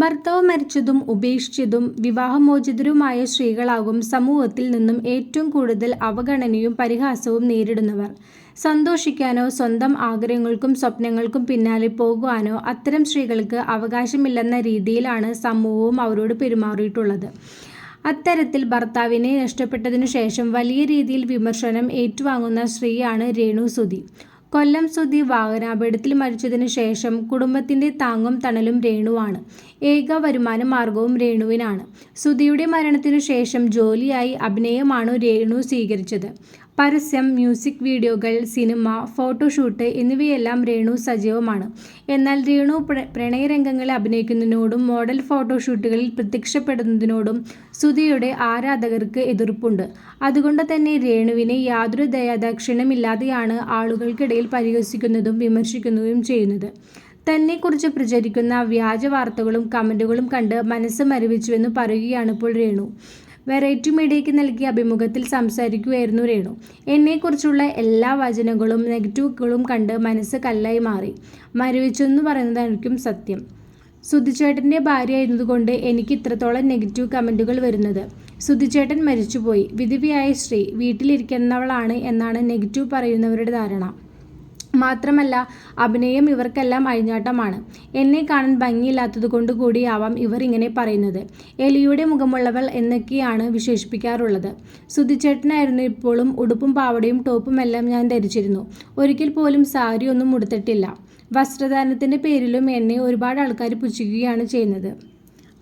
ഭർത്താവ് മരിച്ചതും ഉപേക്ഷിച്ചതും വിവാഹമോചിതരുമായ സ്ത്രീകളാകും സമൂഹത്തിൽ നിന്നും ഏറ്റവും കൂടുതൽ അവഗണനയും പരിഹാസവും നേരിടുന്നവർ. സന്തോഷിക്കാനോ സ്വന്തം ആഗ്രഹങ്ങൾക്കും സ്വപ്നങ്ങൾക്കും പിന്നാലെ പോകുവാനോ അത്തരം സ്ത്രീകൾക്ക് അവകാശമില്ലെന്ന രീതിയിലാണ് സമൂഹവും അവരോട് പെരുമാറിയിട്ടുള്ളത്. അത്തരത്തിൽ ഭർത്താവിനെ നഷ്ടപ്പെട്ടതിനു ശേഷം വലിയ രീതിയിൽ വിമർശനം ഏറ്റുവാങ്ങുന്ന സ്ത്രീയാണ് രേണു സുധി. കൊല്ലം സുധി വാഹനാപകടത്തിൽ മരിച്ചതിനു ശേഷം കുടുംബത്തിന്റെ താങ്ങും തണലും രേണുവാണ്. ഏക വരുമാന മാർഗവും രേണുവിനാണ്. സുധിയുടെ മരണത്തിനു ശേഷം ജോലിയായി അഭിനയമാണ് രേണു സ്വീകരിച്ചത്. പരസ്യം മ്യൂസിക് വീഡിയോകൾ സിനിമ ഫോട്ടോഷൂട്ട് എന്നിവയെല്ലാം രേണു സജീവമാണ്. എന്നാൽ രേണു പ്രണയരംഗങ്ങളിൽ അഭിനയിക്കുന്നതിനോടും മോഡൽ ഫോട്ടോഷൂട്ടുകളിൽ പ്രത്യക്ഷപ്പെടുന്നതിനോടും സുധിയുടെ ആരാധകർക്ക് എതിർപ്പുണ്ട്. അതുകൊണ്ട് തന്നെ രേണുവിനെ യാതൊരു ദയാദക്ഷിണമില്ലാതെയാണ് ആളുകൾക്കിടയിൽ പരിഹസിക്കുന്നതും വിമർശിക്കുന്നതും ചെയ്യുന്നത്. തന്നെക്കുറിച്ച് പ്രചരിക്കുന്ന വ്യാജ വാർത്തകളും കമന്റുകളും കണ്ട് മനസ്സ് മരവിച്ചുവെന്ന് പറയുകയാണ് ഇപ്പോൾ രേണു. വെറൈറ്റി മീഡിയയ്ക്ക് നൽകിയ അഭിമുഖത്തിൽ സംസാരിക്കുകയായിരുന്നു രേണു. എന്നെക്കുറിച്ചുള്ള എല്ലാ വചനങ്ങളും നെഗറ്റീവുകളും കണ്ട് മനസ്സ് കല്ലായി മാറി. മരവിച്ചെന്ന് പറയുന്നതായിരിക്കും സത്യം. സുധിച്ചേട്ടന്റെ ഭാര്യയായിരുന്നതുകൊണ്ട് എനിക്ക് ഇത്രത്തോളം നെഗറ്റീവ് കമന്റുകൾ വരുന്നത്. സുധിച്ചേട്ടൻ മരിച്ചുപോയി. വിധവിയായ സ്ത്രീ വീട്ടിലിരിക്കുന്നവളാണ് എന്നാണ് നെഗറ്റീവ് പറയുന്നവരുടെ ധാരണ. മാത്രമല്ല അഭിനയം ഇവർക്കെല്ലാം അഴിഞ്ഞാട്ടമാണ്. എന്നെ കാണാൻ ഭംഗിയില്ലാത്തത് കൊണ്ട് കൂടിയാവാം ഇവർ ഇങ്ങനെ പറയുന്നത്. എലിയുടെ മുഖമുള്ളവൾ എന്നൊക്കെയാണ് വിശേഷിപ്പിക്കാറുള്ളത്. സുധിച്ചേട്ടനായിരുന്നു ഇപ്പോഴും ഉടുപ്പും പാവടയും ടോപ്പും എല്ലാം ഞാൻ ധരിച്ചിരുന്നു. ഒരിക്കൽ പോലും സാരി ഒന്നും ഉടുത്തിട്ടില്ല. വസ്ത്രധാരണത്തിന്റെ പേരിലും എന്നെ ഒരുപാട് ആൾക്കാർ പുച്ഛിക്കുകയാണ് ചെയ്യുന്നത്.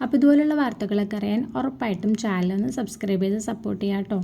അപ്പോൾ ഇതുപോലുള്ള വാർത്തകളൊക്കെ അറിയാൻ ഉറപ്പായിട്ടും ചാനൽ ഒന്ന് സബ്സ്ക്രൈബ് ചെയ്ത് സപ്പോർട്ട് ചെയ്യാം കേട്ടോ